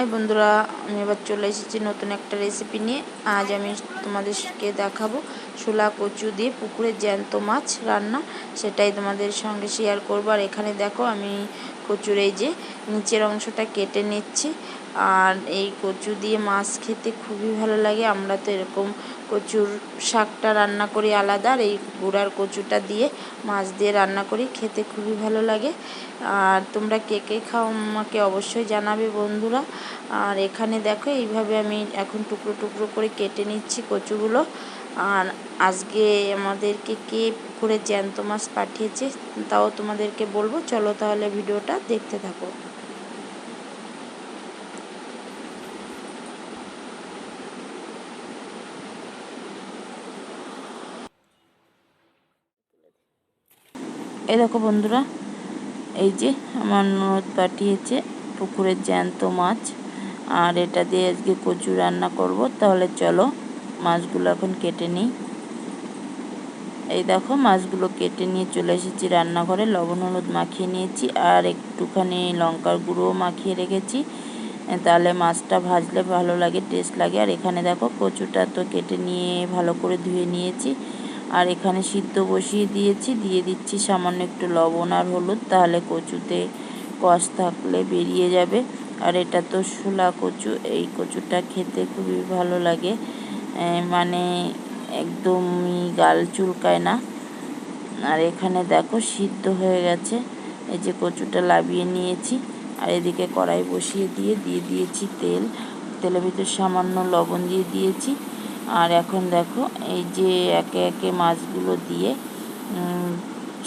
High বন্ধুরা, আমি এবার চলে এসেছি নতুন একটা রেসিপি নিয়ে। আজ আমি তোমাদেরকে দেখাবো শোলা কচু দিয়ে পুকুরে জ্যান্ত মাছ রান্না। সেটাই তোমাদের সঙ্গে শেয়ার করব। আর এখানে দেখো, আমি কচুর এই যে নিচের অংশটা কেটে নিচ্ছি। আর এই কচু দিয়ে মাছ খেতে খুবই ভালো লাগে। আমরা তো এরকম কচুর শাকটা রান্না করি আলাদা, আর এই গুঁড়ার কচুটা দিয়ে মাছ দিয়ে রান্না করি, খেতে খুবই ভালো লাগে। আর তোমরা কে কে খাও আমাকে অবশ্যই জানাবে বন্ধুরা। আর এখানে দেখো, এইভাবে আমি এখন টুকরো টুকরো করে কেটে নিচ্ছি কচুগুলো। আর আজকে আমাদেরকে কে পুকুরে জ্যান্ত মাছ পাঠিয়েছে, তাও তোমাদেরকে বলব। চলো তাহলে ভিডিওটা দেখতে থাকো। এই দেখো বন্ধুরা, এই যে আমার ননদ পাঠিয়েছে পুকুরের জ্যান্ত মাছ, আর এটা দিয়ে আজকে কচু রান্না করব। তাহলে চলো মাছগুলো এখন কেটে নিই। এই দেখো মাছগুলো কেটে নিয়ে চলে এসেছি রান্নাঘরে। লবণ, হলুদ মাখিয়ে নিয়েছি, আর একটুখানি লঙ্কার গুঁড়োও মাখিয়ে রেখেছি। তাহলে মাছটা ভাজলে ভালো লাগে টেস্ট লাগে। আর এখানে দেখো কচুটা তো কেটে নিয়ে ভালো করে ধুয়ে নিয়েছি। আর এখানে সিদ্ধ বসিয়ে দিয়েছি, দিয়ে দিচ্ছি সামান্য একটু লবণ আর হলুদ, তাহলে কচুতে কষ থাকলে বেরিয়ে যাবে। আর এটা তো শোলা কচু, এই কচুটা খেতে খুবই ভালো লাগে। মানে একদমই গাল চুলকায় না। আর এখানে দেখো সিদ্ধ হয়ে গেছে, এই যে কচুটা লাবিয়ে নিয়েছি। আর এদিকে কড়াই বসিয়ে দিয়ে দিয়ে দিয়েছি তেল। তেলের ভিতর সামান্য লবণ দিয়ে দিয়েছি। আর এখন দেখো, এই যে একে একে মাছগুলো দিয়ে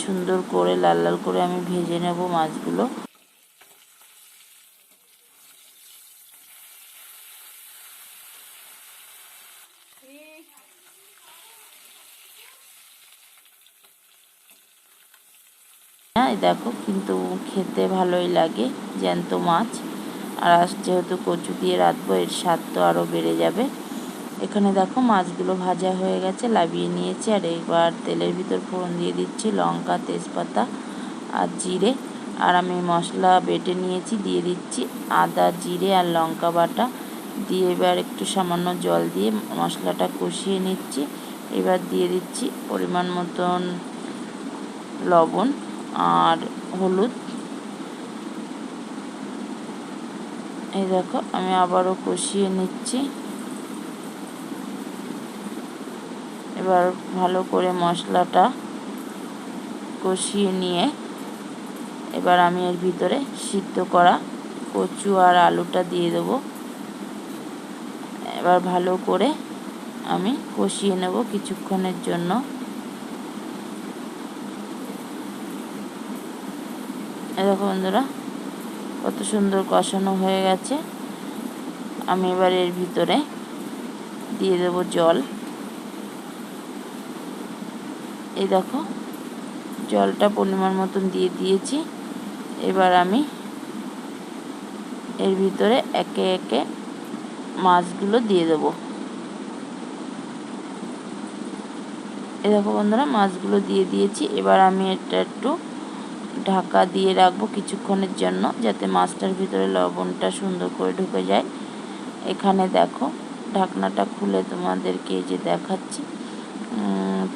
সুন্দর করে, লাল লাল করে আমি ভেজে নেব মাছগুলো। হ্যাঁ দেখো কিন্তু খেতে ভালোই লাগে জ্যান্ত মাছ। আর যেহেতু কচু দিয়ে রাঁধবো, এর স্বাদ তো আরও বেড়ে যাবে। এখানে দেখো মাছগুলো ভাজা হয়ে গেছে লাবিয়ে নিয়েছি। আর এবার তেলের ভিতর ফোড়ন দিয়ে দিচ্ছি লঙ্কা, তেজপাতা আর জিরে। আর আমি মশলা বেটে নিয়েছি, দিয়ে দিচ্ছি আদা, জিরে আর লঙ্কা বাটা। দিয়ে এবার একটু সামান্য জল দিয়ে মশলাটা কষিয়ে নিচ্ছি। এবার দিয়ে দিচ্ছি পরিমাণ মতন লবণ আর হলুদ। এই দেখো, আমি আবারও কষিয়ে নিচ্ছি। এবার ভালো করে মশলাটা কষিয়ে নিয়ে এবার আমি এর ভিতরে সিদ্ধ করা কচু আর আলুটা দিয়ে দেব। এবার ভালো করে আমি কষিয়ে নেব কিছুক্ষণের জন্য। দেখো বন্ধুরা, কত সুন্দর কষানো হয়ে গেছে। আমি এবার এর ভিতরে দিয়ে দেব জল। এই দেখো, জলটা পরিমাণ মতন দিয়ে দিয়েছি। এবার আমি এর ভিতরে একে একে মাছগুলো দিয়ে দেবো। এ দেখো বন্ধুরা, মাছগুলো দিয়ে দিয়েছি। এবার আমি এটা একটু ঢাকা দিয়ে রাখব কিছুক্ষণের জন্য, যাতে মাছটার ভিতরে লবণটা সুন্দর করে ঢুকে যায়। এখানে দেখো, ঢাকনাটা খুলে তোমাদেরকে যে দেখাচ্ছি।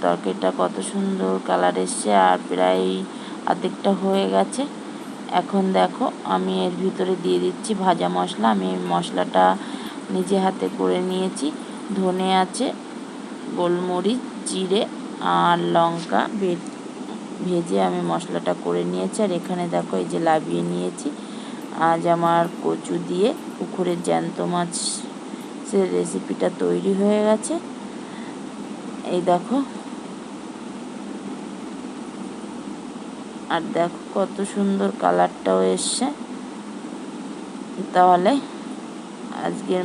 তরকারিটা কত সুন্দর কালার এসছে আর প্রায় অর্ধেকটা হয়ে গেছে। এখন দেখো আমি এর ভিতরে দিয়ে দিচ্ছি ভাজা মশলা। আমি মশলাটা নিজে হাতে করে নিয়েছি। ধনে আছে, গোলমরিচ, জিরে আর লঙ্কা ভেজে আমি মশলাটা করে নিয়েছি। আর এখানে দেখো এই যে লাবিয়ে নিয়েছি। আজ আমার কচু দিয়ে পুকুরের জ্যান্ত মাছ সে রেসিপিটা তৈরি হয়ে গেছে। এই দেখো আর দেখো কত সুন্দর কালারটাও এসছে। তাহলে আজকের